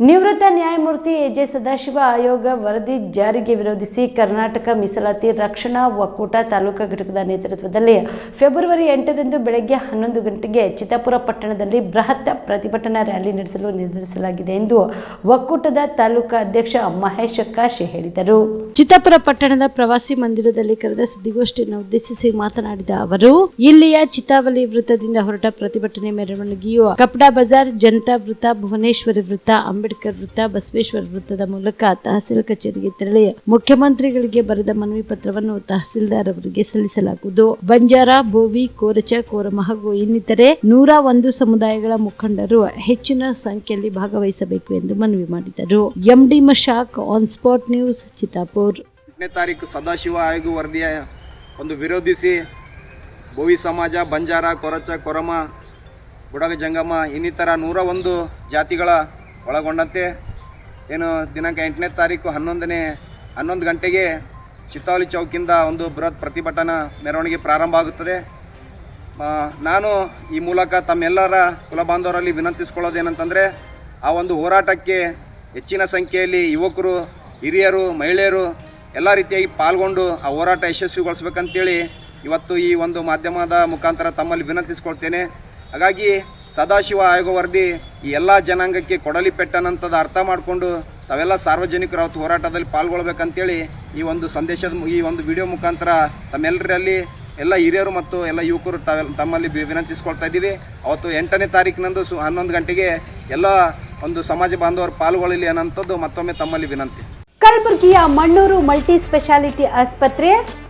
ನಿವೃತ್ತ ನ್ಯಾಯಮೂರ್ತಿ ಎಜೆ ಸದಾಶಿವ ಆಯೋಗ ವರದಿ ಜಾರಿಗೆ ವಿರೋಧಿಸಿ ಕರ್ನಾಟಕ ಮೀಸಲಾತಿ ರಕ್ಷಣಾ ಒಕ್ಕೂಟ ತಾಲೂಕಾ ಘಟಕದ ನೇತೃತ್ವದಲ್ಲಿ ಫೆಬ್ರವರಿ ಎಂಟರಂದು ಬೆಳಗ್ಗೆ ಹನ್ನೊಂದು ಗಂಟೆಗೆ ಚಿತ್ತಾಪುರ ಪಟ್ಟಣದಲ್ಲಿ ಬೃಹತ್ ಪ್ರತಿಭಟನಾ ರ್ಯಾಲಿ ನಡೆಸಲು ನಿರ್ಧರಿಸಲಾಗಿದೆ ಎಂದು ಒಕ್ಕೂಟದ ತಾಲೂಕಾ ಅಧ್ಯಕ್ಷ ಮಹೇಶ್ ಕಾಶಿ ಹೇಳಿದರು. ಚಿತ್ತಾಪುರ ಪಟ್ಟಣದ ಪ್ರವಾಸಿ ಮಂದಿರದಲ್ಲಿ ಕರೆದ ಸುದ್ದಿಗೋಷ್ಠಿಯನ್ನು ಉದ್ದೇಶಿಸಿ ಮಾತನಾಡಿದ ಅವರು, ಇಲ್ಲಿಯ ಚಿತ್ತಾವಲಿ ವೃತ್ತದಿಂದ ಹೊರಟ ಪ್ರತಿಭಟನೆ ಮೆರವಣಿಗೆಯು ಕಪಡಾ ಬಜಾರ್ ಜನತಾ ವೃತ್ತ, ಭುವನೇಶ್ವರಿ ವೃತ್ತ ವೃತ್ತ, ಬಸವೇಶ್ವರ ವೃತ್ತದ ಮೂಲಕ ತಹಸೀಲ್ ಕಚೇರಿಗೆ ತೆರಳಿ ಮುಖ್ಯಮಂತ್ರಿಗಳಿಗೆ ಬರೆದ ಮನವಿ ಪತ್ರವನ್ನು ತಹಸೀಲ್ದಾರ್ ಅವರಿಗೆ ಸಲ್ಲಿಸಲಾಗುವುದು. ಬಂಜಾರ, ಬೋವಿ, ಕೋರಚ ಕೋರಮ ಹಾಗೂ ಇನ್ನಿತರೆ ನೂರ ಒಂದು ಸಮುದಾಯಗಳ ಮುಖಂಡರು ಹೆಚ್ಚಿನ ಸಂಖ್ಯೆಯಲ್ಲಿ ಭಾಗವಹಿಸಬೇಕು ಎಂದು ಮನವಿ ಮಾಡಿದರು. MD Mashak on spot news Chittapur. ಎಂಟನೇ ತಾರೀಕು ಸದಾಶಿವ ಆಯೋಗ ವರದಿಯ ಒಂದು ವಿರೋಧಿಸಿ ಭೋವಿ ಸಮಾಜ, ಬಂಜಾರ, ಕೊರಚ, ಕೊರಮ ಬುಡಗ ಜಂಗಮ ಇನ್ನಿತರ ನೂರ ಒಂದು ಜಾತಿಗಳ ಒಳಗೊಂಡಂತೆ ಏನು ದಿನಾಂಕ ಎಂಟನೇ ತಾರೀಕು ಹನ್ನೊಂದನೇ, ಹನ್ನೊಂದು ಗಂಟೆಗೆ ಚಿತ್ತಾವಲಿ ಚೌಕಿಂದ ಒಂದು ಬೃಹತ್ ಪ್ರತಿಭಟನಾ ಮೆರವಣಿಗೆ ಪ್ರಾರಂಭ ಆಗುತ್ತದೆ. ನಾನು ಈ ಮೂಲಕ ತಮ್ಮೆಲ್ಲರ ಕುಲಬಾಂಧವರಲ್ಲಿ ವಿನಂತಿಸ್ಕೊಳ್ಳೋದೇನಂತಂದರೆ, ಆ ಒಂದು ಹೋರಾಟಕ್ಕೆ ಹೆಚ್ಚಿನ ಸಂಖ್ಯೆಯಲ್ಲಿ ಯುವಕರು, ಹಿರಿಯರು, ಮಹಿಳೆಯರು ಎಲ್ಲ ರೀತಿಯಾಗಿ ಪಾಲ್ಗೊಂಡು ಆ ಹೋರಾಟ ಯಶಸ್ವಿಗೊಳಿಸ್ಬೇಕಂತೇಳಿ ಇವತ್ತು ಈ ಒಂದು ಮಾಧ್ಯಮದ ಮುಖಾಂತರ ತಮ್ಮಲ್ಲಿ ವಿನಂತಿಸ್ಕೊಳ್ತೇನೆ. ಹಾಗಾಗಿ ಸದಾಶಿವ ಆಯೋಗ ವರದಿ ಈ ಎಲ್ಲ ಜನಾಂಗಕ್ಕೆ ಕೊಡಲಿ ಪೆಟ್ಟನಂತದ ಅರ್ಥ ಮಾಡಿಕೊಂಡು ತಾವೆಲ್ಲ ಸಾರ್ವಜನಿಕರು ಅವತ್ತು ಹೋರಾಟದಲ್ಲಿ ಪಾಲ್ಗೊಳ್ಬೇಕಂತೇಳಿ ಈ ಒಂದು ಸಂದೇಶದ ಈ ಒಂದು ವಿಡಿಯೋ ಮುಖಾಂತರ ತಮ್ಮೆಲ್ಲರಲ್ಲಿ ಎಲ್ಲ ಹಿರಿಯರು ಮತ್ತು ಎಲ್ಲ ಯುವಕರು ತಾವೆ ತಮ್ಮಲ್ಲಿ ವಿನಂತಿಸ್ಕೊಳ್ತಾ ಇದ್ದೀವಿ. ಅವತ್ತು ಎಂಟನೇ ತಾರೀಕಿನಂದು ಸು ಹನ್ನೊಂದು ಗಂಟೆಗೆ ಎಲ್ಲ ಒಂದು ಸಮಾಜ ಬಾಂಧವರು ಪಾಲ್ಗೊಳ್ಳಲಿ ಅನ್ನೋಂಥದ್ದು ಮತ್ತೊಮ್ಮೆ ತಮ್ಮಲ್ಲಿ ವಿನಂತಿ. ಕಲಬುರಗಿಯ ಮಣ್ಣೂರು ಮಲ್ಟಿ ಸ್ಪೆಷಾಲಿಟಿ ಆಸ್ಪತ್ರೆ